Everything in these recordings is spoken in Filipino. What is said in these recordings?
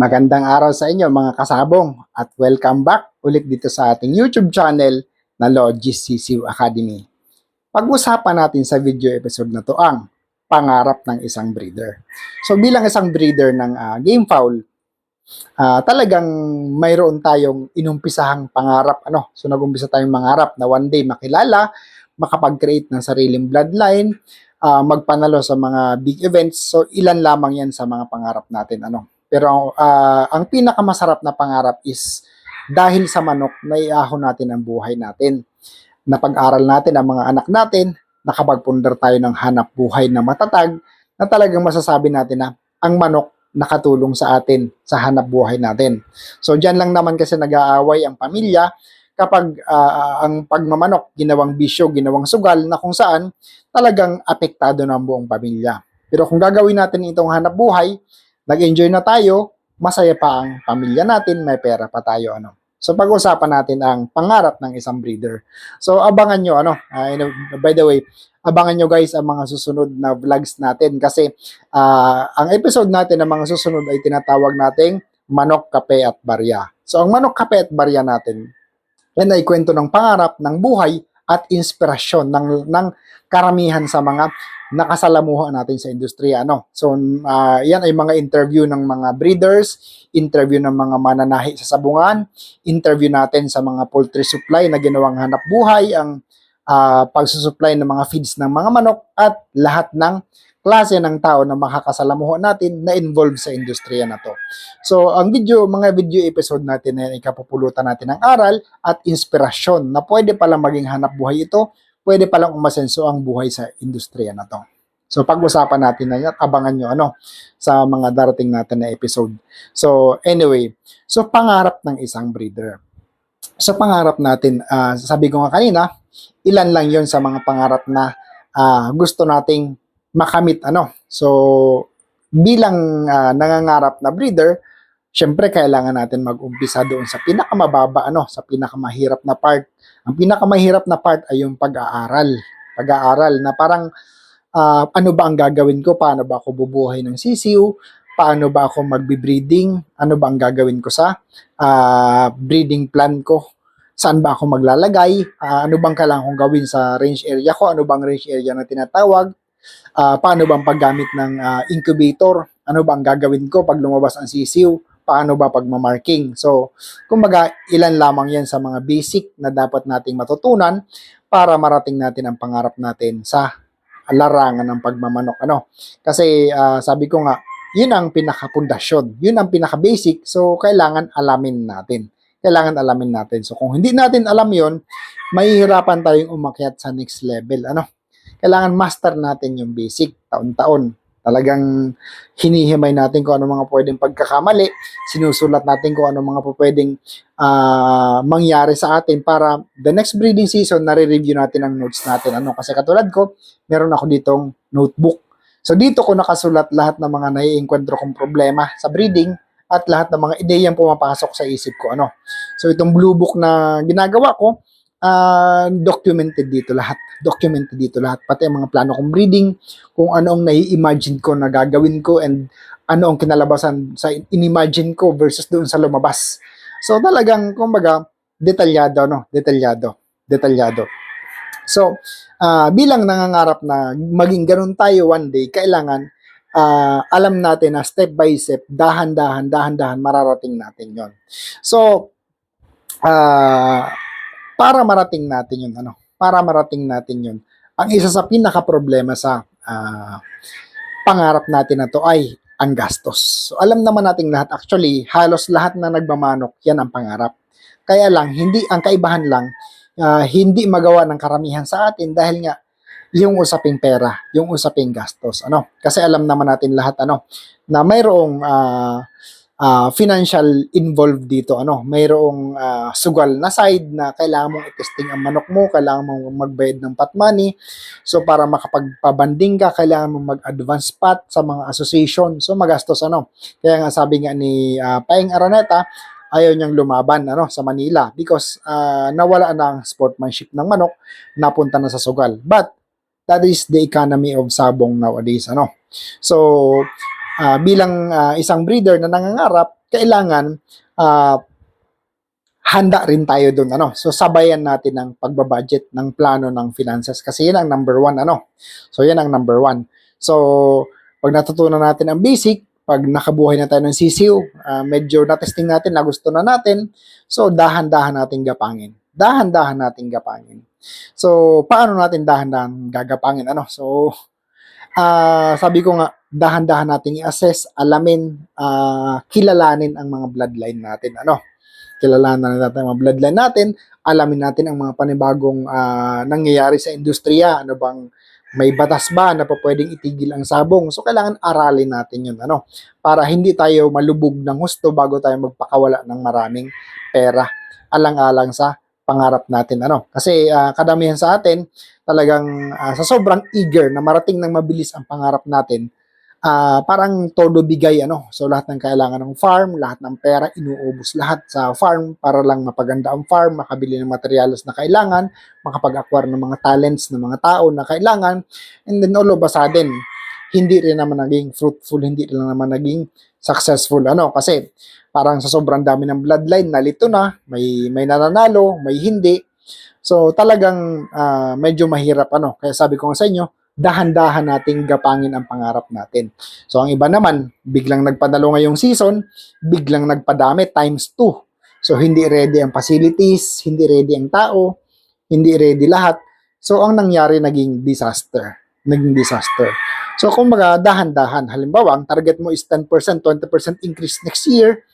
Magandang araw sa inyo mga kasabong at welcome back ulit dito sa ating YouTube channel na Logis CCU Academy. Pag-usapan natin sa video episode na to ang pangarap ng isang breeder. So bilang isang breeder ng ah, game fowl, ah, talagang mayroon tayong inumpisahang pangarap. Ano? So nagumpisa tayong mangarap na one day makilala, makapag-create ng sariling bloodline, ah, magpanalo sa mga big events. So ilan lamang yan sa mga pangarap natin. Ano? Pero ah, ang pinakamasarap na pangarap is dahil sa manok, naiahon natin ang buhay natin. Napag-aral natin ang mga anak natin, nakapagpundar tayo ng hanap buhay na matatag, na talagang masasabi natin na ang manok nakatulong sa atin sa hanap buhay natin. So diyan lang naman kasi nag-aaway ang pamilya kapag ah, ang pagmamanok ginawang bisyo, ginawang sugal na kung saan talagang apektado na ang buong pamilya. Pero kung gagawin natin itong hanap buhay, nag-enjoy na tayo, masaya pa ang pamilya natin, may pera pa tayo ano. So pag-usapan natin ang pangarap ng isang breeder. So abangan nyo ano, know, by the way, abangan nyo guys ang mga susunod na vlogs natin kasi ah, ang episode natin ng mga susunod ay tinatawag nating manok, kape at barya. So ang manok, kape at barya natin, yan ay kwento ng pangarap, ng buhay at inspirasyon ng, ng karamihan sa mga nakasalamuha natin sa industriya. Ano? So, ah, yan ay mga interview ng mga breeders, interview ng mga mananahi sa sabungan, interview natin sa mga poultry supply na ginawang hanap buhay, ang ah, pagsusupply ng mga feeds ng mga manok, at lahat ng klase ng tao na makakasalamuha natin na involved sa industriya na to. So, ang video, mga video episode natin na yan, ikapupulutan natin ng aral at inspirasyon na pwede palang maging hanap buhay ito pwede palang umasenso ang buhay sa industriya na to. So pag-usapan natin na yan, abangan nyo ano, sa mga darating natin na episode. So anyway, so pangarap ng isang breeder. So pangarap natin, ah, sabi ko nga kanina, ilan lang yon sa mga pangarap na ah, gusto nating makamit. ano. So bilang ah, nangangarap na breeder, syempre kailangan natin mag-umpisa doon sa pinakamababa, ano, sa pinakamahirap na part ang pinakamahirap na part ay yung pag-aaral. Pag-aaral na parang ah, ano ba ang gagawin ko? Paano ba ako bubuhay ng sisiu? Paano ba ako magbe-breeding? Ano ba ang gagawin ko sa ah, breeding plan ko? Saan ba ako maglalagay? Ah, ano bang kailangan kong gawin sa range area ko? Ano bang range area na tinatawag? Ah, paano bang paggamit ng ah, incubator? Ano ba ang gagawin ko pag lumabas ang sisiu? Paano ba pagmamarking? So, kumbaga, ilan lamang yan sa mga basic na dapat nating matutunan para marating natin ang pangarap natin sa larangan ng pagmamanok. Ano? Kasi ah, sabi ko nga, yun ang pinakapundasyon. Yun ang pinaka-basic. So, kailangan alamin natin. Kailangan alamin natin. So, kung hindi natin alam yon mahihirapan tayong umakyat sa next level. Ano? Kailangan master natin yung basic taon-taon. Talagang hinihimay natin kung ano mga pwedeng pagkakamali, sinusulat natin kung ano mga pwedeng ah, mangyari sa atin para the next breeding season, nare-review natin ang notes natin. Ano? Kasi katulad ko, meron ako ditong notebook. So dito ko nakasulat lahat ng mga naiengkwentro kong problema sa breeding at lahat ng mga ideyang pumapasok sa isip ko. Ano? So itong blue book na ginagawa ko, ah, documented dito lahat. Documented dito lahat. Pati ang mga plano kong breeding, kung ano ang nai-imagine ko na gagawin ko and ano ang kinalabasan sa inimagine ko versus doon sa lumabas. So talagang, kumbaga, detalyado, no? Detalyado. Detalyado. So, ah, bilang nangangarap na maging ganun tayo one day, kailangan ah, alam natin na step by step, dahan-dahan, dahan-dahan, mararating natin yon. So, ah, para marating natin yun, ano, para marating natin yun, ang isa sa pinaka-problema sa ah, pangarap natin na to ay ang gastos. So, alam naman nating lahat, actually, halos lahat na nagmamanok, yan ang pangarap. Kaya lang, hindi, ang kaibahan lang, ah, hindi magawa ng karamihan sa atin dahil nga, yung usaping pera, yung usaping gastos, ano? Kasi alam naman natin lahat, ano, na mayroong ah, ah, financial involved dito, ano, mayroong ah, sugal na side na kailangan mong i-testing ang manok mo, kailangan mong magbayad ng pot money, So para makapagpabanding ka, kailangan mo mag-advance pot sa mga association. So magastos ano. Kaya nga sabi nga ni ah, Paeng Araneta, ayaw niyang lumaban ano sa Manila because ah, nawala na ang sportsmanship ng manok, napunta na sa sugal. But that is the economy of sabong nowadays ano. So ah, bilang ah, isang breeder na nangangarap, kailangan ah, handa rin tayo doon ano. So sabayan natin ang pagbabudget ng plano ng finances kasi yan ang number one ano. So yan ang number one. So pag natutunan natin ang basic, pag nakabuhay na tayo ng CCU, ah, medyo na-testing natin, na gusto na natin, so dahan-dahan natin gapangin. Dahan-dahan natin gapangin. So, paano natin dahan-dahan gagapangin? Ano? So, ah sabi ko nga, dahan-dahan natin i-assess, alamin, ah, kilalanin ang mga bloodline natin. Ano? Kilalanin natin ang mga bloodline natin, alamin natin ang mga panibagong ah, nangyayari sa industriya. Ano bang may batas ba na pa pwedeng itigil ang sabong? So, kailangan aralin natin yun. Ano? Para hindi tayo malubog ng husto bago tayo magpakawala ng maraming pera alang-alang sa pangarap natin ano? Kasi ah, kadamihan sa atin talagang ah, sa sobrang eager na marating ng mabilis ang pangarap natin ah, parang todo bigay ano? So lahat ng kailangan ng farm lahat ng pera inuubos lahat sa farm para lang mapaganda ang farm makabili ng materials na kailangan makapag-acquire ng mga talents ng mga tao na kailangan and then all of a sudden hindi rin naman naging fruitful hindi rin naman naging successful ano? Kasi parang sa sobrang dami ng bloodline nalito na may may nananalo may hindi. So talagang ah, medyo mahirap ano? Kaya sabi ko sa inyo dahan-dahan nating gapangin ang pangarap natin. So ang iba naman biglang nagpadalo ngayong season biglang nagpadami times 2 so hindi ready ang facilities hindi ready ang tao hindi ready lahat. So ang nangyari naging disaster naging disaster So, kumbaga, dahan-dahan. Halimbawa, ang target mo is 10%, 20% increase next year.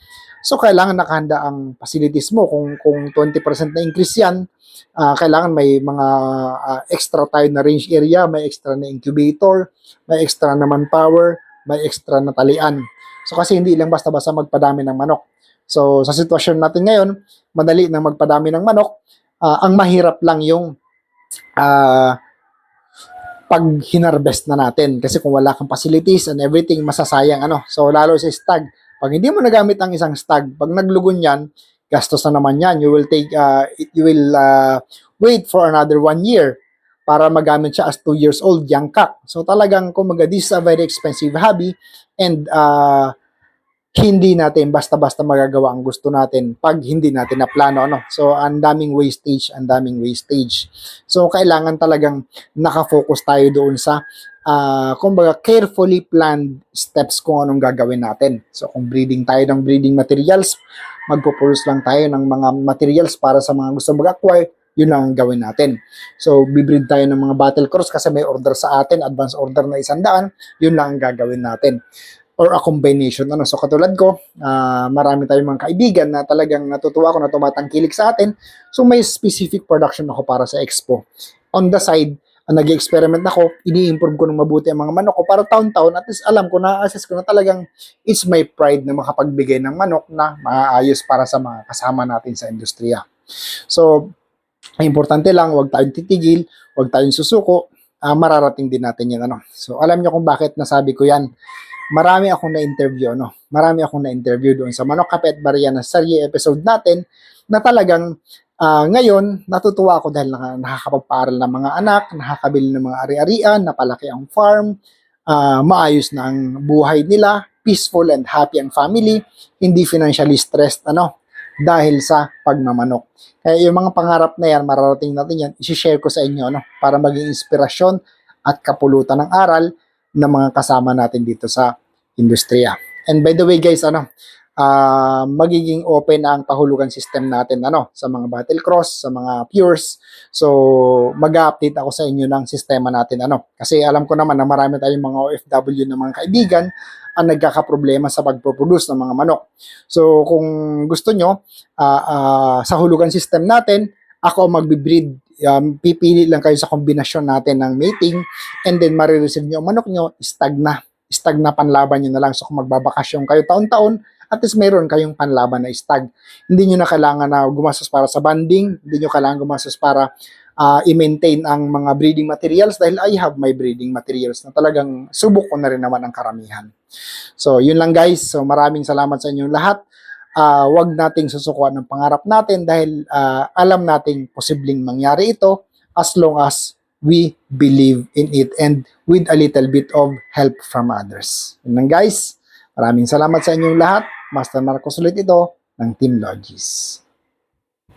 So, kailangan nakahanda ang facilities mo. Kung, kung 20% na increase yan, ah, kailangan may mga ah, extra tayo na range area, may extra na incubator, may extra na manpower, may extra na talian. So, kasi hindi lang basta-basta magpadami ng manok. So, sa sitwasyon natin ngayon, madali nang magpadami ng manok. Ah, ang mahirap lang yung ah, pag hinarvest na natin. Kasi kung wala kang facilities and everything, masasayang ano. So, lalo sa stag. Pag hindi mo nagamit ang isang stag, pag naglugon yan, gastos na naman yan. You will take, uh, you will uh, wait for another one year para magamit siya as two years old, young cock. So, talagang, kumaga, this is a very expensive hobby and uh, hindi natin basta-basta magagawa ang gusto natin pag hindi natin na plano ano. So ang daming wastage, ang daming wastage. So kailangan talagang nakafocus tayo doon sa ah kumbaga carefully planned steps kung anong gagawin natin. So kung breeding tayo ng breeding materials, magpo-produce lang tayo ng mga materials para sa mga gusto mag-acquire, yun lang ang gawin natin. So, bibreed tayo ng mga battle cross kasi may order sa atin, advance order na isandaan, yun lang ang gagawin natin or a combination. Ano? So katulad ko, ah, marami tayong mga kaibigan na talagang natutuwa ko na tumatangkilik sa atin. So may specific production ako para sa expo. On the side, ang nag-experiment ako, ini-improve ko ng mabuti ang mga manok ko para taon-taon at least alam ko na assess ko na talagang it's my pride na makapagbigay ng manok na maayos para sa mga kasama natin sa industriya. So, importante lang, huwag tayong titigil, huwag tayong susuko, ah, mararating din natin yan. Ano? So, alam nyo kung bakit nasabi ko yan marami akong na-interview, no? Marami akong na-interview doon sa Manok Kapet Bariana Sarye episode natin na talagang ah, ngayon natutuwa ako dahil naka, nakakapagpaaral ng mga anak, nakakabili ng mga ari-arian, napalaki ang farm, ah, maayos na ang buhay nila, peaceful and happy ang family, hindi financially stressed, ano? dahil sa pagmamanok. Kaya yung mga pangarap na yan, mararating natin yan, isi-share ko sa inyo, no? Para maging inspirasyon at kapulutan ng aral ng mga kasama natin dito sa industriya. And by the way guys, ano, ah, magiging open ang pahulugan system natin ano sa mga battle cross, sa mga pures. So, mag-update ako sa inyo ng sistema natin ano. Kasi alam ko naman na marami tayong mga OFW na mga kaibigan ang nagkakaproblema sa pagproproduce ng mga manok. So, kung gusto nyo, ah, ah, sa hulugan system natin, ako ang magbe-breed. Um, pipili lang kayo sa kombinasyon natin ng mating and then marireceive nyo manok nyo, stag na. Stag na panlaban nyo na lang. So kung magbabakasyon kayo taon-taon, at least meron kayong panlaban na stag. Hindi nyo na kailangan na gumastos para sa banding, hindi nyo kailangan gumastos para ah, i-maintain ang mga breeding materials dahil I have my breeding materials na talagang subok ko na rin naman ang karamihan. So, yun lang guys. So, maraming salamat sa inyong lahat. Ah, wag nating susukuan ng pangarap natin dahil ah, alam nating posibleng mangyari ito as long as we believe in it and with a little bit of help from others. Yun lang guys. Maraming salamat sa inyong lahat. Master Marcos ulit ito ng Team Logis.